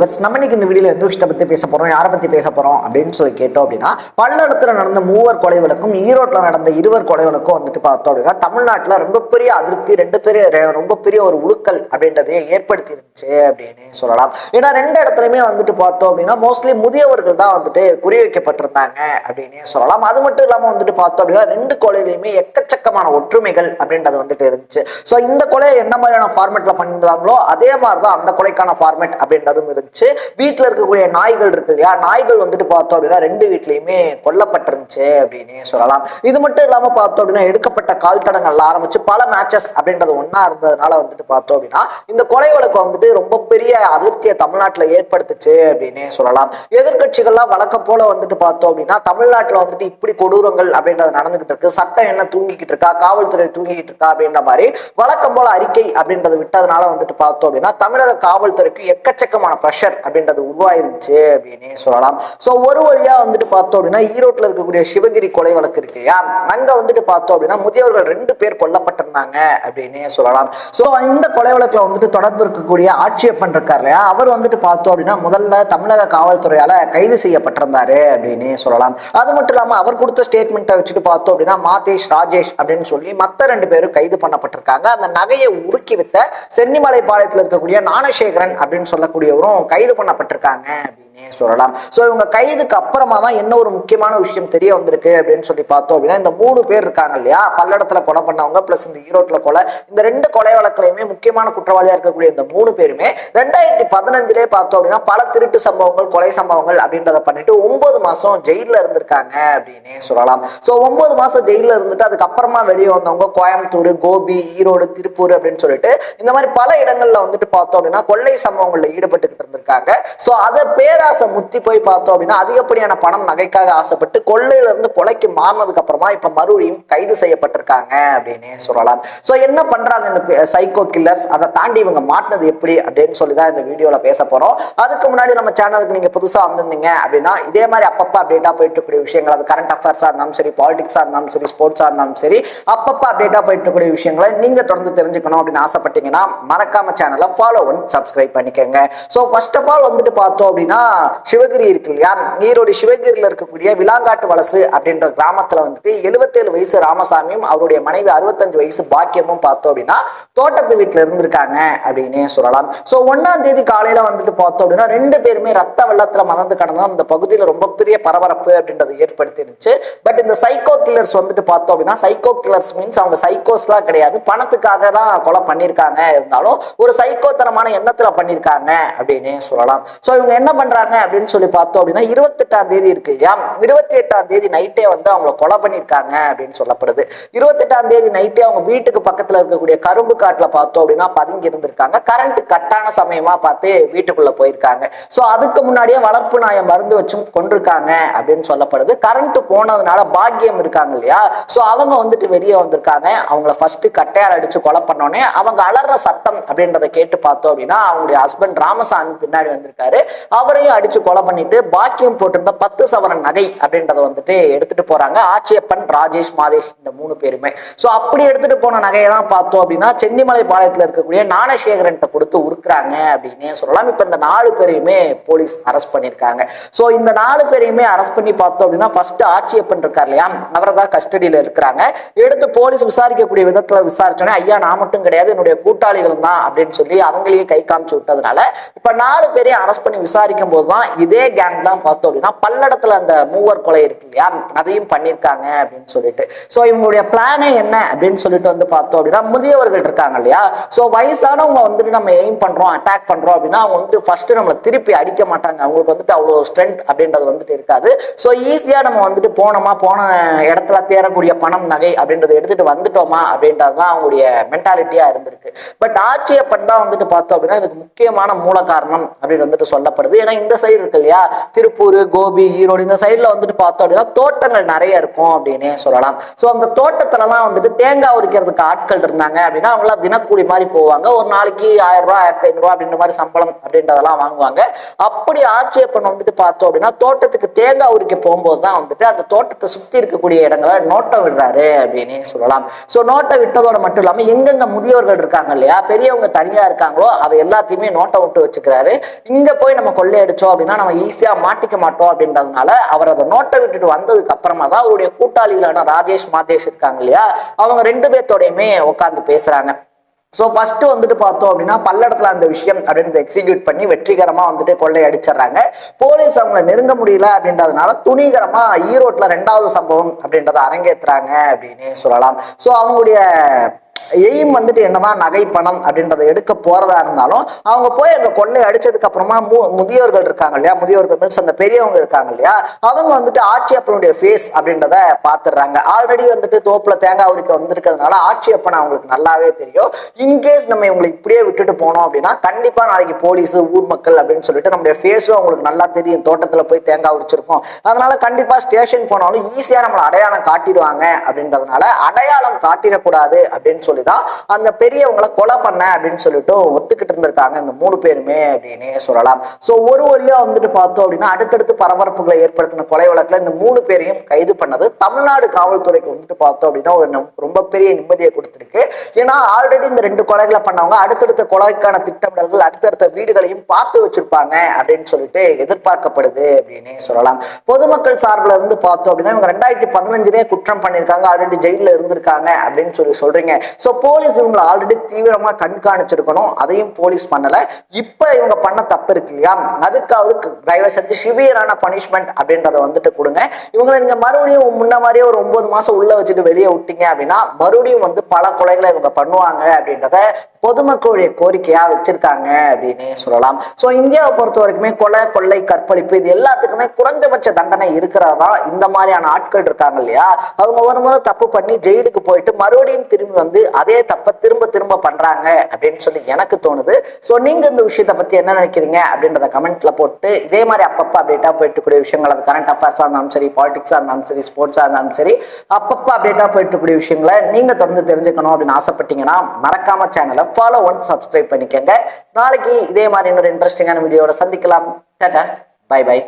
Viewers நம்ம இன்னைக்கு இந்த வீடியோவில் எந்த விஷயத்தை பற்றி பேச போகிறோம் யாரை பற்றி பேச போகிறோம் அப்படின்னு சொல்லி கேட்டோம் அப்படின்னா பல்லடத்தில் நடந்த மூவர் கொலை வழக்கும் நடந்த இருவர் கொலை வழக்கும் வந்துட்டு பார்த்தோம் அப்படின்னா தமிழ்நாட்டில் ரொம்ப பெரிய அதிருப்தி ரெண்டு பெரிய ரொம்ப பெரிய ஒரு உழுக்கல் அப்படின்றதையே ஏற்படுத்தி இருந்துச்சு அப்படின்னு சொல்லலாம். ஏன்னா ரெண்டு இடத்துலையுமே வந்துட்டு பார்த்தோம் அப்படின்னா மோஸ்ட்லி முதியவர்கள் தான் வந்துட்டு குறி வைக்கப்பட்டிருந்தாங்க அப்படின்னே சொல்லலாம். அது மட்டும் இல்லாமல் வந்துட்டு பார்த்தோம் அப்படின்னா ரெண்டு கொலையிலையுமே எக்கச்சக்கமான ஒற்றுமைகள் அப்படின்றது வந்துட்டு இருந்துச்சு. ஸோ இந்த கொலை என்ன மாதிரியான ஃபார்மேட்டில் பண்ணியிருந்தாங்களோ அதே மாதிரி தான் அந்த கொலைக்கான ஃபார்மேட் அப்படின்றதும் இருந்துச்சு. வீட்டில் இருக்கக்கூடிய நாய்கள் இருக்கு இல்லையா? நாய்கள் வந்துட்டு பார்த்தோம் அப்படின்னா ரெண்டு வீட்லையுமே கொல்லப்பட்டிருந்துச்சு அப்படின்னு சொல்லலாம். இது மட்டும் இல்லாம பார்த்தோம் அப்படின்னா எடுக்கப்பட்ட கால் தடங்கள்ல ஆரம்பிச்சு பல மேட்சஸ் அப்படின்றது ஒண்ணா இருந்ததுனால வந்துட்டு பார்த்தோம் அப்படின்னா இந்த கொலை வழக்கு வந்துட்டு ரொம்ப பெரிய அதிருப்தியை தமிழ்நாட்டுல ஏற்படுத்துச்சு அப்படின்னே சொல்லலாம். எதிர்கட்சிகள்லாம் வழக்கம் போல வந்துட்டு பார்த்தோம் அப்படின்னா தமிழ்நாட்டுல வந்துட்டு இப்படி கொடூரங்கள் அப்படின்றது நடந்துகிட்டு இருக்கு. சட்டம் என்ன தூங்கிக்கிட்டு இருக்கா? காவல்துறை தூங்கிக்கிட்டு இருக்கா அப்படின்ற மாதிரி வழக்கம் போல அறிக்கை அப்படின்றது விட்டதுனால வந்துட்டு பார்த்தோம் அப்படின்னா தமிழக காவல்துறைக்கு எக்கச்சக்கமான பிரஷர் அப்படின்றது உருவாயிருச்சு அப்படின்னே சொல்லலாம். ஸோ ஒரு வழியா வந்துட்டு பார்த்தோம் அப்படின்னா ஈரோட்ல இருக்கக்கூடிய சிவகிரி கொலை வழக்கு இருக்கு இல்லையா? அங்க வந்துட்டு பார்த்தோம் அப்படின்னா முதியவர்கள் ரெண்டு பேர் கொல்லப்பட்டிருந்தாங்க அப்படின்னே சொல்லலாம். ஸோ இந்த கொலை வழக்கில் வந்துட்டு தொடர்பு இருக்கக்கூடிய ஆட்சியப்பன் இருக்கார் இல்லையா? அவர் வந்துட்டு பார்த்தோம் அப்படின்னா முதல்ல தமிழக காவல்துறையால கைது செய்யப்பட்டிருந்தாரு அப்படின்னே சொல்லலாம். அது மட்டும் இல்லாமல் அவர் கொடுத்த ஸ்டேட்மெண்ட்டை வச்சுட்டு பார்த்தோம் அப்படின்னா மாதேஷ் ராஜேஷ் அப்படின்னு சொல்லி மற்ற ரெண்டு பேரும் கைது பண்ணப்பட்டிருக்காங்க. அந்த நகையை உருக்கி வித்த சென்னிமலை பாளையத்தில் இருக்கக்கூடிய ஞானசேகரன் அப்படின்னு சொல்லக்கூடியவரும் கைது பண்ணப்பட்டிருக்காங்க அப்படின்னு சொல்லலாம். ஸோ இவங்க கைதுக்கு அப்புறமா தான் என்ன ஒரு முக்கியமான விஷயம் தெரிய வந்திருக்கு அப்படின்னு சொல்லி பார்த்தோம் அப்படின்னா இந்த மூணு பேர் இருக்காங்க இல்லையா? பல்லடத்தில் கொலை பண்ணவங்க பிளஸ் இந்த ஈரோட்டில் கொலை. இந்த ரெண்டு கொலை வழக்குலையுமே முக்கியமான குற்றவாளியாக இருக்கக்கூடிய இந்த மூணு பேருமே ரெண்டாயிரத்தி பதினஞ்சுலேயே பார்த்தோம் அப்படின்னா பல திருட்டு சம்பவங்கள் கொலை சம்பவங்கள் அப்படின்றத பண்ணிட்டு ஒன்பது மாதம் ஜெயிலில் இருந்திருக்காங்க அப்படின்னே சொல்லலாம். ஸோ ஒன்பது மாதம் ஜெயிலில் இருந்துட்டு அதுக்கப்புறமா வெளியே வந்தவங்க கோயம்புத்தூர் கோபி ஈரோடு திருப்பூர் அப்படின்னு சொல்லிட்டு இந்த மாதிரி பல இடங்களில் வந்துட்டு பார்த்தோம் அப்படின்னா கொள்ளை சம்பவங்களில் ஈடுபட்டுக்கிட்டு இருந்திருக்காங்க. ஸோ அதை பேர் பேராசை முத்தி போய் பார்த்தோம் அப்படின்னா அதிகப்படியான பணம் நகைக்காக ஆசைப்பட்டு கொள்ளையிலிருந்து கொலைக்கு மாறினதுக்கு அப்புறமா இப்ப மறுபடியும் கைது செய்யப்பட்டிருக்காங்க அப்படின்னே சொல்லலாம். ஸோ என்ன பண்றாங்க இந்த சைக்கோ கில்லர்ஸ் அதை தாண்டி இவங்க மாட்டினது எப்படி அப்படின்னு சொல்லி தான் இந்த வீடியோல பேச போறோம். அதுக்கு முன்னாடி நம்ம சேனலுக்கு நீங்க புதுசா வந்திருந்தீங்க அப்படின்னா இதே மாதிரி அப்பப்ப அப்டேட்டா போயிட்டு இருக்கக்கூடிய விஷயங்கள் அது கரண்ட் அஃபேர்ஸா இருந்தாலும் சரி பாலிடிக்ஸா இருந்தாலும் சரி ஸ்போர்ட்ஸா இருந்தாலும் சரி அப்பப்ப அப்டேட்டா போயிட்டு இருக்கக்கூடிய விஷயங்களை நீங்க தொடர்ந்து தெரிஞ்சுக்கணும் அப்படின்னு ஆசைப்பட்டீங்கன்னா மறக்காம சேனலை ஃபாலோ பண்ணி சப்ஸ்கிரைப் பண்ணிக்கோங்க. ஸோ ஃபர்ஸ்ட் ஆஃப் ஆல் வந்துட்டு பார்த்தோம் அப்படின்னா சிவகிரி இருக்கு இல்லையா? ஈரோடு சிவகிரியில் இருக்கக்கூடிய விலாங்காட்டு வலசு அப்படின்ற கிராமத்துல வந்துட்டு எழுபத்தேழு வயசு ராமசாமியும் அவருடைய மனைவி அறுபத்தஞ்சு வயசு பாக்கியமும் பார்த்தோம் அப்படின்னா தோட்டத்து வீட்டுல இருந்திருக்காங்க அப்படின்னே சொல்லலாம். ஸோ ஒன்னாம் தேதி காலையில வந்துட்டு பார்த்தோம் அப்படின்னா ரெண்டு பேருமே ரத்த வெள்ளத்துல மறந்து கடந்தா அந்த பகுதியில ரொம்ப பெரிய பரபரப்பு அப்படின்றது ஏற்படுத்தி இருந்துச்சு பட் இந்த சைக்கோ கில்லர்ஸ் வந்துட்டு பார்த்தோம் அப்படின்னா சைக்கோ கில்லர்ஸ் மீன்ஸ் அவங்க சைக்கோஸ்லாம் கிடையாது. பணத்துக்காக தான் கொலை பண்ணியிருக்காங்க இருந்தாலும் ஒரு சைக்கோத்தனமான எண்ணத்துல பண்ணியிருக்காங்க அப்படின்னு சொல்லலாம். ஸோ இவங்க என்ன பண்றாங்க? அப்படின்னு சொல்லி பார்த்தோம் அப்படின்னா இருபத்தெட்டாம் தேதி இருக்கு இல்லையா? இருபத்தி எட்டாம் தேதி நைட்டே வந்து அவங்கள கொலை பண்ணியிருக்காங்க அப்படின்னு சொல்லப்படுது. இருபத்தெட்டாம் தேதி நைட்டே அவங்க வீட்டுக்கு பக்கத்துல இருக்கக்கூடிய கரும்பு காட்டுல பார்த்தோம் அப்படின்னா பதுங்கி இருந்திருக்காங்க. கரண்ட் கட்டான சமயமா பார்த்து வீட்டுக்குள்ள போயிருக்காங்க. ஸோ அதுக்கு முன்னாடியே வளர்ப்பு நாயை மருந்து வச்சும் கொண்டிருக்காங்க அப்படின்னு சொல்லப்படுது. கரண்ட் போனதுனால பாக்கியம் இருக்காங்க இல்லையா? ஸோ அவங்க வந்துட்டு வெளியே வந்திருக்காங்க. அவங்கள ஃபர்ஸ்ட் கட்டையால் அடிச்சு கொலை பண்ணோடனே அவங்க அலற சத்தம் அப்படின்றத கேட்டு பார்த்தோம் அப்படின்னா அவங்களுடைய ஹஸ்பண்ட் ராமசாமி பின்னாடி வந்திருக்காரு. அவரையும் அடிச்சு கொலை பண்ணிட்டு பாக்கியம் போட்டிருந்த பத்து சவரன் நகை அப்படின்றத வந்துட்டு எடுத்துட்டு போறாங்க. ஆச்சியப்பன் ராஜேஷ் மாதேஷ் இந்த மூணு பேருமே. ஸோ அப்படி எடுத்துட்டு போன நகையை தான் பார்த்தோம் அப்படின்னா சென்னிமலை பாளையத்தில் இருக்கக்கூடிய ஞானசேகரன் கொடுத்து உருக்குறாங்க அப்படின்னே சொல்லலாம். இப்போ இந்த நாலு பேரையுமே போலீஸ் அரெஸ்ட் பண்ணியிருக்காங்க ஸோ இந்த நாலு பேரையுமே அரெஸ்ட் பண்ணி பார்த்தோம் அப்படின்னா ஃபர்ஸ்ட் ஆட்சியப்பன் இருக்கார் இல்லையா? அவரை தான் கஸ்டடியில் இருக்கிறாங்க. எடுத்து போலீஸ் விசாரிக்கக்கூடிய விதத்தில் விசாரிச்சோன்னே ஐயா நான் மட்டும் கிடையாது என்னுடைய கூட்டாளிகளும் தான் அப்படின்னு சொல்லி அவங்களையே கை காமிச்சு விட்டதுனால இப்போ நாலு பேரையும் அரெஸ்ட் பண்ணி விசாரிக்கும் போது தான் இதே கேங் தான் பார்த்தோம் அப்படின்னா பல்லடத்துல அந்த மூவர் கொலை இருக்கு இல்லையா? அதையும் பண்ணியிருக்காங்க அப்படின்னு சொல்லிட்டு. ஸோ இவங்களுடைய பிளானே என்ன அப்படின்னு சொல்லிட்டு வந்து பார்த்தோம் அப்படின்னா முதியவர்கள் இருக்காங்க இல்லையா? ஸோ வயசானவங்க வந்துட்டு நம்ம எய்ம் பண்றோம் அட்டாக் பண்றோம் அப்படின்னா அவங்க வந்துட்டு ஃபர்ஸ்ட் நம்மளை திருப்பி அடிக்க மாட்டாங்க. அவங்களுக்கு வந்துட்டு அவ்வளோ ஸ்ட்ரென்த் அப்படின்றது வந்துட்டு இருக்காது. ஸோ ஈஸியாக நம்ம வந்துட்டு போனோமா போன இடத்துல தேரக்கூடிய பணம் நகை அப்படின்றத எடுத்துட்டு வந்துட்டோமா அப்படின்றது தான் அவங்களுடைய மென்டாலிட்டியா இருந்திருக்கு. பட் ஆட்சியப்பன் தான் வந்துட்டு பார்த்தோம் அப்படின்னா இதுக்கு முக்கியமான மூல காரணம் அப்படின்னு வந்துட்டு சொல்லப்படுது. ஏன்னா இந்த சைடு இருக்கு இல்லையா? திருப்பூர் கோபி ஈரோடு இந்த சைடுல வந்துட்டு பார்த்தோம் அப்படின்னா தோட்டங்கள் நிறைய இருக்கும் அப்படின்னே சொல்லலாம். ஸோ அந்த தோட்டத்துலலாம் வந்துட்டு தேங்காய் உரிக்கிறதுக்கு ஆட்கள் இருந்தாங்க அப்படின்னா அவங்களாம் தினக்கூலி மாதிரி போவாங்க. ஒரு நாளைக்கு ஆயிரம் ரூபா ஆயிரத்தி ஐநூறுரூவா அப்படின்ற மாதிரி சம்பளம் அப்படின்றதெல்லாம் வாங்குவாங்க. அப்படி ஆட்சேபன் வந்துட்டு பார்த்தோம் அப்படின்னா தோட்டத்துக்கு தேங்காய் உரிக்க போகும்போது தான் வந்துட்டு அந்த தோட்டத்தை சுத்தி இருக்கக்கூடிய இடங்களை நோட்டம் விடுறாரு அப்படின்னு சொல்லலாம். ஸோ நோட்டை விட்டதோட மட்டும் இல்லாம எங்கெங்க முதியோர்கள் இருக்காங்க இல்லையா? பெரியவங்க தனியா இருக்காங்களோ அதை எல்லாத்தையுமே நோட்டை விட்டு வச்சுக்கிறாரு. இங்க போய் நம்ம வச்சோம் அப்படின்னா நம்ம ஈஸியாக மாட்டிக்க மாட்டோம் அப்படின்றதுனால அவர் அதை நோட்டை விட்டுட்டு வந்ததுக்கு அப்புறமா தான் அவருடைய கூட்டாளிகளான ராஜேஷ் மாதேஷ் இருக்காங்க இல்லையா? அவங்க ரெண்டு பேர்த்தோடையுமே உட்காந்து பேசுறாங்க. ஸோ ஃபர்ஸ்ட் வந்துட்டு பார்த்தோம் அப்படின்னா பல்லடத்துல அந்த விஷயம் அப்படின்றத எக்ஸிக்யூட் பண்ணி வெற்றிகரமா வந்துட்டு கொள்ளை அடிச்சிடுறாங்க. போலீஸ் அவங்களை நெருங்க முடியல அப்படின்றதுனால துணிகரமா ஈரோட்ல ரெண்டாவது சம்பவம் அப்படின்றத அரங்கேற்றுறாங்க அப்படின்னு சொல்லலாம். ஸோ அவங்களுடைய எய்ம் வந்துட்டு என்னதான் நகை பணம் அப்படின்றத எடுக்க போறதா இருந்தாலும் அவங்க போய் அந்த கொள்ளை அடிச்சதுக்கு அப்புறமா மு- முதியோர்கள் இருக்காங்க இல்லையா? முதியோர்கள் மீன்ஸ் அந்த பெரியவங்க இருக்காங்க இல்லையா? அவங்க வந்துட்டு ஆட்சி அப்பனுடைய ஃபேஸ் அப்படின்றத பாத்துடுறாங்க ஆல்ரெடி வந்துட்டு தோப்புல தேங்காய் உரிக்க வந்திருக்கிறதுனால ஆட்சி அப்பன் அவங்களுக்கு நல்லாவே தெரியும். இன்கேஸ் நம்ம இவங்களை இப்படியே விட்டுட்டு போனோம் அப்படின்னா கண்டிப்பா நாளைக்கு போலீஸ் ஊர் மக்கள் அப்படின்னு சொல்லிட்டு நம்முடைய ஃபேஸும் அவங்களுக்கு நல்லா தெரியும். தோட்டத்துல போய் தேங்காய் உரிச்சிருக்கோம். அதனால கண்டிப்பா ஸ்டேஷன் போனாலும் ஈஸியா நம்மளை அடையாளம் காட்டிடுவாங்க அப்படின்றதுனால அடையாளம் காட்டிடக்கூடாது அப்படின்னு சொல்லி தான் அந்த பெரியவங்களை கொலை பண்ண அப்படின்னு சொல்லிட்டு ஒத்துக்கிட்டு இருந்திருக்காங்க இந்த மூணு பேருமே அப்படின்னு சொல்லலாம். ஸோ ஒரு வழியா வந்துட்டு பார்த்தோம் அப்படின்னா அடுத்தடுத்து பரபரப்புகளை ஏற்படுத்தின கொலை வழக்கில் இந்த மூணு பேரையும் கைது பண்ணது. தமிழ்நாடு காவல்துறைக்கு வந்துட்டு பார்த்தோம் அப்படின்னா ஒரு ரொம்ப பெரிய நிம்மதியை கொடுத்துருக்கு. ஏன்னா ஆல்ரெடி இந்த ரெண்டு கொலைகளை பண்ணவங்க அடுத்தடுத்த கொலைக்கான திட்டமிடல்கள் அடுத்தடுத்த வீடுகளையும் பார்த்து வச்சிருப்பாங்க அப்படின்னு சொல்லிட்டு எதிர்பார்க்கப்படுது அப்படின்னு சொல்லலாம். பொதுமக்கள் சார்பில் இருந்து பார்த்தோம் அப்படின்னா இவங்க ரெண்டாயிரத்தி பதினஞ்சுலேயே குற்றம் பண்ணியிருக்காங்க ஆல்ரெடி ஜெயிலில் இருந்திருக்காங்க அப்படின்னு சொல்லி சொல்றீங்க. ஸோ போலீஸ் இவங்களை ஆல்ரெடி தீவிரமாக கண்காணிச்சிருக்கணும். அதையும் போலீஸ் பண்ணலை. இப்போ இவங்க பண்ண தப்பு இருக்கு இல்லையா? அதுக்காவது தயவு செஞ்சு சிவியரான பனிஷ்மெண்ட் அப்படின்றத வந்துட்டு கொடுங்க. இவங்களை நீங்கள் மறுபடியும் முன்ன மாதிரியே ஒரு ஒன்பது மாதம் உள்ளே வச்சுட்டு வெளியே விட்டீங்க அப்படின்னா மறுபடியும் வந்து பல கொலைகளை இவங்க பண்ணுவாங்க அப்படின்றத பொதுமக்களுடைய கோரிக்கையாக வச்சிருக்காங்க அப்படின்னு சொல்லலாம். ஸோ இந்தியாவை பொறுத்த வரைக்குமே கொலை கொள்ளை கற்பழிப்பு இது எல்லாத்துக்குமே குறைஞ்சபட்ச தண்டனை இருக்கிறதா? இந்த மாதிரியான ஆட்கள் இருக்காங்க இல்லையா? அவங்க ஒரு முறை தப்பு பண்ணி ஜெயிலுக்கு போயிட்டு மறுபடியும் திரும்பி வந்து அதே தப்பை திரும்ப திரும்ப பண்றாங்க அப்படின்னு சொல்லி எனக்கு தோணுது. ஸோ நீங்க இந்த விஷயத்தை பத்தி என்ன நினைக்கிறீங்க அப்படின்றத கமெண்ட்ல போட்டு இதே மாதிரி அப்பப்போ அப்டேட்டா போயிட்டு இருக்கக்கூடிய விஷயங்கள் அது கரண்ட் அஃபேர்ஸா இருந்தாலும் சரி பாலிடிக்ஸா இருந்தாலும் சரி ஸ்போர்ட்ஸா இருந்தாலும் சரி அப்பப்போ அப்டேட்டா போயிட்டு கூடிய விஷயங்களை நீங்க தொடர்ந்து தெரிஞ்சுக்கணும் அப்படின்னு ஆசைப்பட்டீங்கன்னா மறக்காம சேனலை ஃபாலோ ஒன் சப்ஸ்கிரைப் பண்ணிக்கங்க. நாளைக்கு இதே மாதிரி இன்னொரு இன்ட்ரெஸ்டிங்கான வீடியோட சந்திக்கலாம். டாடா. By by